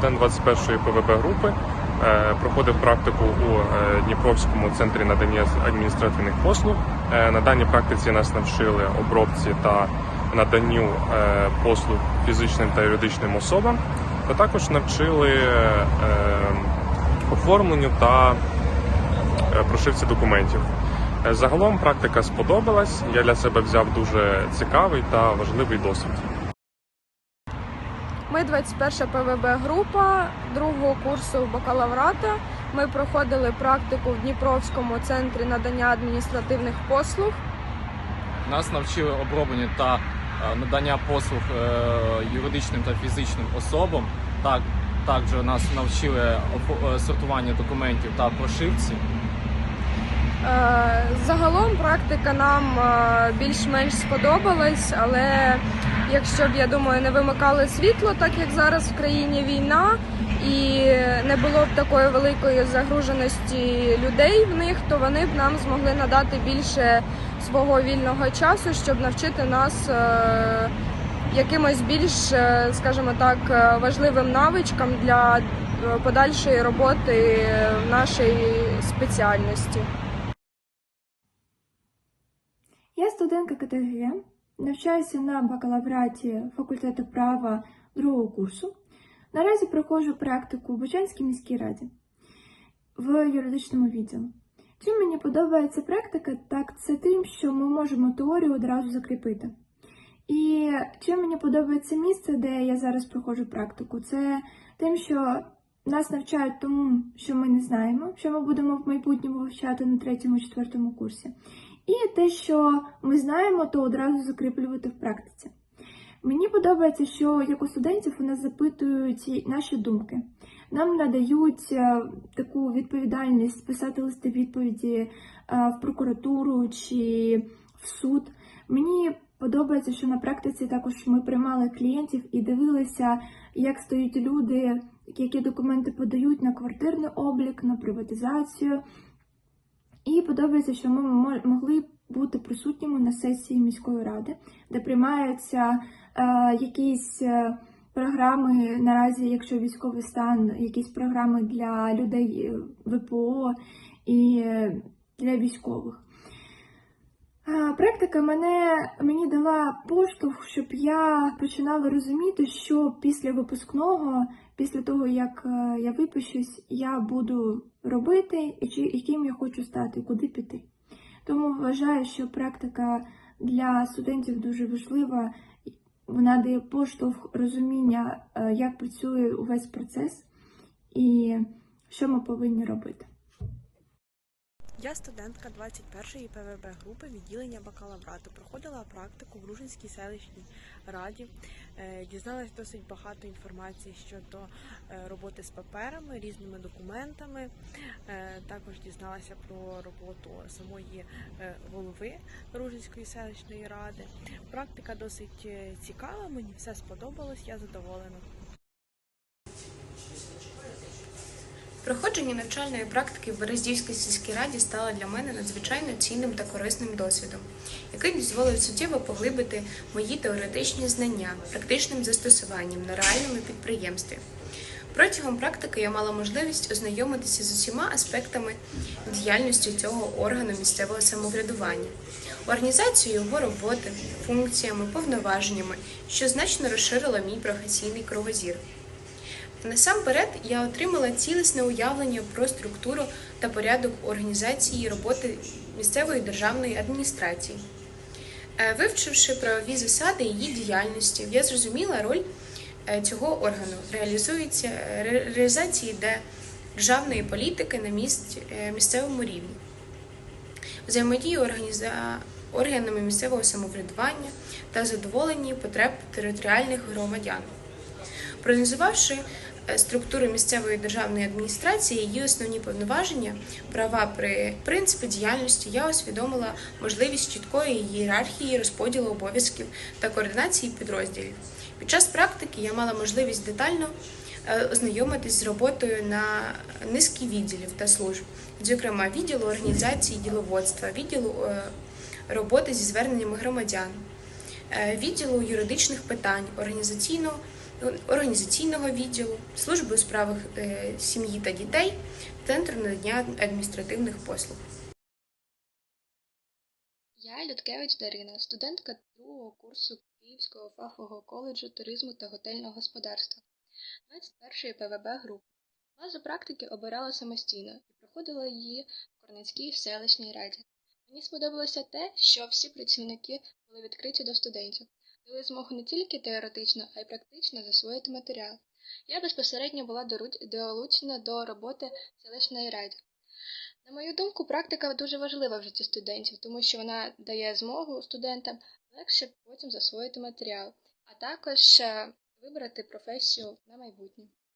студент 21-ї ПВБ групи. Е, Проходив практику у е, Дніпровському центрі надання адміністративних послуг. Е, На даній практиці нас навчили обробці та наданню послуг фізичним та юридичним особам, та також навчили оформленню та прошивці документів. Загалом практика сподобалась. Я для себе взяв дуже цікавий та важливий досвід. Ми 21 ПВБ група другого курсу бакалаврата. Ми проходили практику в Дніпровському центрі надання адміністративних послуг. Нас навчили обробленню та е, надання послуг е, юридичним та фізичним особам. Так, також нас навчили е, сортування документів та прошивці. Загалом практика нам більш-менш сподобалась, але якщо б я думаю, не вимикали світло, так як зараз в країні війна, і не було б такої великої загруженості людей в них, то вони б нам змогли надати більше свого вільного часу, щоб навчити нас е, якимось більш, е, скажімо так, е, важливим навичкам для подальшої роботи в нашій спеціальності. Я студентка КТГ, навчаюся на бакалавраті факультету права другого курсу. Наразі проходжу практику в Бучанській міській раді в юридичному відділі. Чим мені подобається практика, так це тим, що ми можемо теорію одразу закріпити. І чим мені подобається місце, де я зараз проходжу практику, це тим, що нас навчають тому, що ми не знаємо, що ми будемо в майбутньому вивчати на третьому-четвертому курсі. І те, що ми знаємо, то одразу закріплювати в практиці. Мені подобається, що як у студентів нас запитують наші думки. Нам надають е, таку відповідальність писати листи відповіді е, в прокуратуру чи в суд. Мені подобається, що на практиці також ми приймали клієнтів і дивилися, як стоять люди, які документи подають на квартирний облік, на приватизацію. І подобається, що ми мо- могли бути присутніми на сесії міської ради, де приймаються е, якісь е, програми наразі, якщо військовий стан, якісь програми для людей е, ВПО і е, для військових. Практика мене мені дала поштовх, щоб я починала розуміти, що після випускного, після того як е, я випишусь, я буду робити і чи яким я хочу стати, куди піти. Тому вважаю, що практика для студентів дуже важлива. Вона дає поштовх розуміння, е, як працює увесь процес і що ми повинні робити. Я студентка 21-ї ПВБ групи відділення бакалаврату. Проходила практику в Ружинській селищній раді. Е, Дізналась досить багато інформації щодо е, роботи з паперами, різними документами. Е, Також дізналася про роботу самої голови Ружинської селищної ради. Практика досить цікава, мені все сподобалось, я задоволена. Проходження навчальної практики в Берездівській сільській раді стало для мене надзвичайно цінним та корисним досвідом, який дозволив суттєво поглибити мої теоретичні знання практичним застосуванням на реальному підприємстві. Протягом практики я мала можливість ознайомитися з усіма аспектами діяльності цього органу місцевого самоврядування, організацією його роботи, функціями, повноваженнями, що значно розширило мій професійний кругозір. Насамперед я отримала цілісне уявлення про структуру та порядок організації роботи місцевої державної адміністрації. Е, Вивчивши правові засади її діяльності, я зрозуміла роль е, цього органу реалізується е, реалізації де- державної політики на місцевому рівні, взаємодії організа... органами місцевого самоврядування та задоволенні потреб територіальних громадян. Проаналізувавши е, структуру місцевої державної адміністрації, її основні повноваження, права при принципи діяльності, я усвідомила можливість чіткої ієрархії розподілу обов'язків та координації підрозділів. Під час практики я мала можливість детально е, ознайомитись з роботою на низки відділів та служб, зокрема відділу організації діловодства, відділу е, роботи зі зверненнями громадян, відділу юридичних питань, організаційно організаційного відділу, служби у справах е, сім'ї та дітей, центру надання адміністративних послуг. Я Людкевич Дарина, студентка другого курсу Київського фахового коледжу туризму та готельного господарства 21-ї ПВБ групи. Базу практики обирала самостійно і проходила її в Корницькій селищній раді. Мені сподобалося те, що всі працівники були відкриті до студентів, дали змогу не тільки теоретично, а й практично засвоїти матеріал. Я безпосередньо була долучена до роботи селищної раді. На мою думку, практика дуже важлива в житті студентів, тому що вона дає змогу студентам легше потім засвоїти матеріал, а також е, вибрати професію на майбутнє.